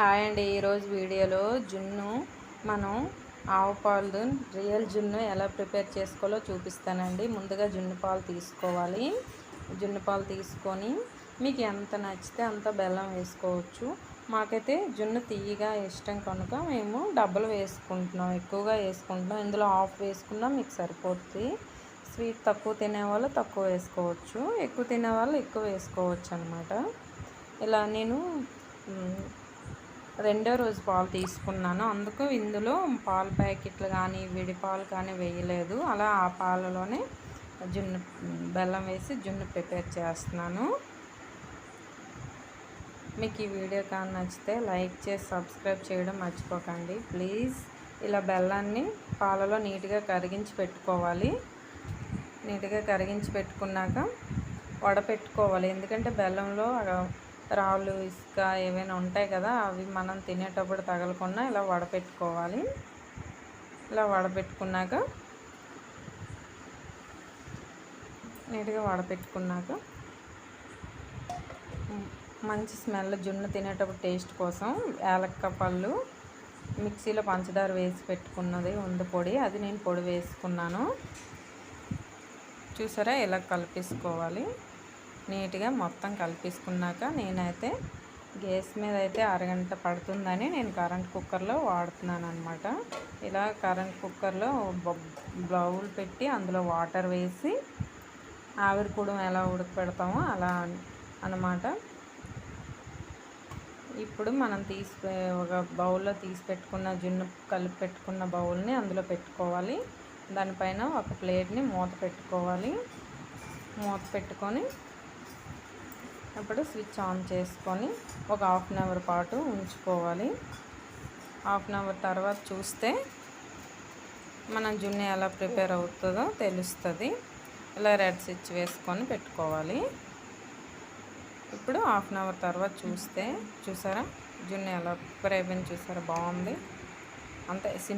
Hi అండి. ఈరోజు వీడియోలో జున్ను మనం ఆవు పాలు రియల్ జున్ను ఎలా ప్రిపేర్ చేసుకోవాలో చూపిస్తానండి. ముందుగా జున్ను పాలు తీసుకోవాలి. జున్ను పాలు తీసుకొని మీకు ఎంత నచ్చితే అంత బెల్లం వేసుకోవచ్చు. మాకైతే జున్ను తీయగా ఇష్టం కనుక మేము డబ్బులు వేసుకుంటున్నాం ఎక్కువగా వేసుకుంటున్నాం. ఇందులో ఆఫ్ వేసుకున్నా మీకు సరిపోతుంది స్వీట్ తక్కువ తినేవాళ్ళు తక్కువ వేసుకోవచ్చు. ఎక్కువ తినేవాళ్ళు ఎక్కువ వేసుకోవచ్చు అనమాట ఇలా నేను రెండో రోజు పాలు తీసుకున్నాను. అందుకు ఇందులో పాల ప్యాకెట్లు కానీ విడి పాలు కానీ వేయలేదు. అలా ఆ పాలలోనే జున్ను బెల్లం వేసి జున్ను ప్రిపేర్ చేస్తున్నాను. మీకు ఈ వీడియో కానీ నచ్చితే లైక్ చేసి సబ్స్క్రైబ్ చేయడం మర్చిపోకండి. ప్లీజ్ ఇలా బెల్లాన్ని పాలలో నీట్గా కరిగించి పెట్టుకోవాలి. నీట్గా కరిగించి పెట్టుకున్నాక వడపెట్టుకోవాలి. ఎందుకంటే బెల్లంలో రాళ్ళు ఇసుక ఏవైనా ఉంటాయి కదా అవి మనం తినేటప్పుడు తగలకుండా ఇలా వడపెట్టుకోవాలి. ఇలా వడపెట్టుకున్నాక నీట్గా వడపెట్టుకున్నాక మంచి స్మెల్ జున్ను తినేటప్పుడు టేస్ట్ కోసం యాలక్క పళ్ళు మిక్సీలో పంచదార వేసి పెట్టుకున్నది ఉంది పొడి. అది నేను పొడి వేసుకున్నాను. చూసారా? ఇలా కలిపేసుకోవాలి. నీట్గా మొత్తం కలిపేసుకున్నాక నేనైతే గ్యాస్ మీద అయితే అరగంట పడుతుందని నేను కరెంట్ కుక్కర్లో వాడుతున్నాను అనమాట ఇలా కరెంట్ కుక్కర్లో బౌల్ పెట్టి అందులో వాటర్ వేసి ఆవిరి కూడా ఎలా ఉడకపెడతామో అలా అనమాట ఇప్పుడు మనం తీసి ఒక బౌల్లో తీసి పెట్టుకున్న జున్ను కలిపి పెట్టుకున్న బౌల్ని అందులో పెట్టుకోవాలి. దానిపైన ఒక ప్లేట్ని మూత పెట్టుకోవాలి. మూత పెట్టుకొని అప్పుడు స్విచ్ ఆన్ చేసుకొని ఒక హాఫ్ అన్ అవర్ పాటు ఉంచుకోవాలి. హాఫ్ అన్ అవర్ తర్వాత చూస్తే మన జున్ను ఎలా ప్రిపేర్ అవుతుందో తెలుస్తుంది. ఇలా రెడ్ స్విచ్ వేసుకొని పెట్టుకోవాలి. ఇప్పుడు హాఫ్ అన్ అవర్ తర్వాత చూస్తే చూసారా? జున్ను ఎలా ప్రిపేర్ అయిపోయింది చూసారా? బాగుంది. అంతే సిమ్